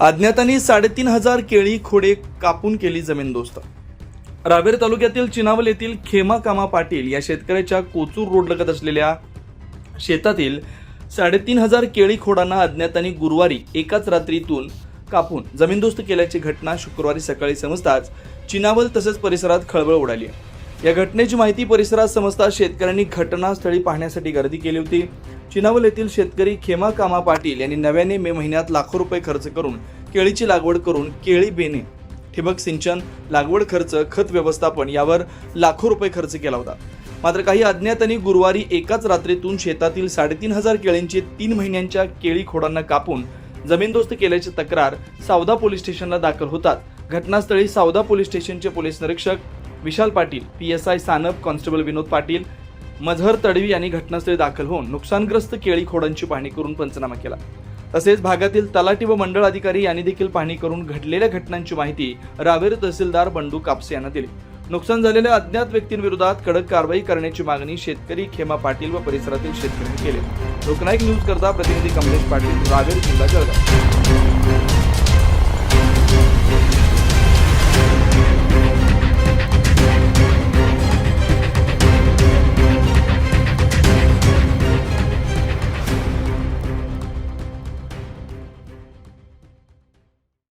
अज्ञातांनी साडेतीन हजार केळी खोडे कापून केली जमीनदोस्त रावेर तालुक्यातील चिनावल येथील खेमा कामा पाटील या शेतकऱ्याच्या कोचूर रोड लगत असलेल्या शेतातील साडेतीन हजार केळी खोडांना अज्ञातांनी गुरुवारी एकाच रात्रीतून कापून जमीनदोस्त केल्याची घटना शुक्रवारी सकाळी समजताच चिनावल तसेच परिसरात खळबळ उडाली या घटनेची माहिती परिसरात समजता शेतकऱ्यांनी घटनास्थळी पाहण्यासाठी गर्दी केली होती. चिनावल येथील शेतकरी खेमा कामा पाटील यांनी नव्याने मे महिन्यात लाखो रुपये खर्च करून केळीची लागवड करून केळी बेने ठिबक सिंचन लागवड खर्च खत व्यवस्थापन यावर लाखो रुपये खर्च केला होता. मात्र काही अज्ञातांनी गुरुवारी एकाच रात्रीतून शेतातील साडेतीन हजार केळींचे तीन महिन्यांच्या केळी खोडांना कापून जमीनदोस्त केल्याची तक्रार सावदा पोलीस स्टेशनला दाखल होतात. घटनास्थळी सावदा पोलीस स्टेशनचे पोलीस निरीक्षक Vishal Patil P S I Sanap constable Vinod Patil Mazhar Tadvi यांनी घटनास्थळी दाखल होऊन नुकसानग्रस्त केळी खोडांची पाहणी करून पंचनामा केला. तसेच भागातील तलाठी व मंडळ अधिकारी यांनी देखील पाहणी करून घडलेल्या घटनांची माहिती रावेर तहसीलदार बंडू कापसे यांना दिली. नुकसान झालेल्या अज्ञात व्यक्तींविरोधात कडक कारवाई करण्याची मागणी शेतकरी खेमा पाटील व परिसरातील शेतकऱ्यांनी केली. लोकनायक न्यूज करता प्रतिनिधी कमलेश पाटील रावेर जिल्हा जळगाव.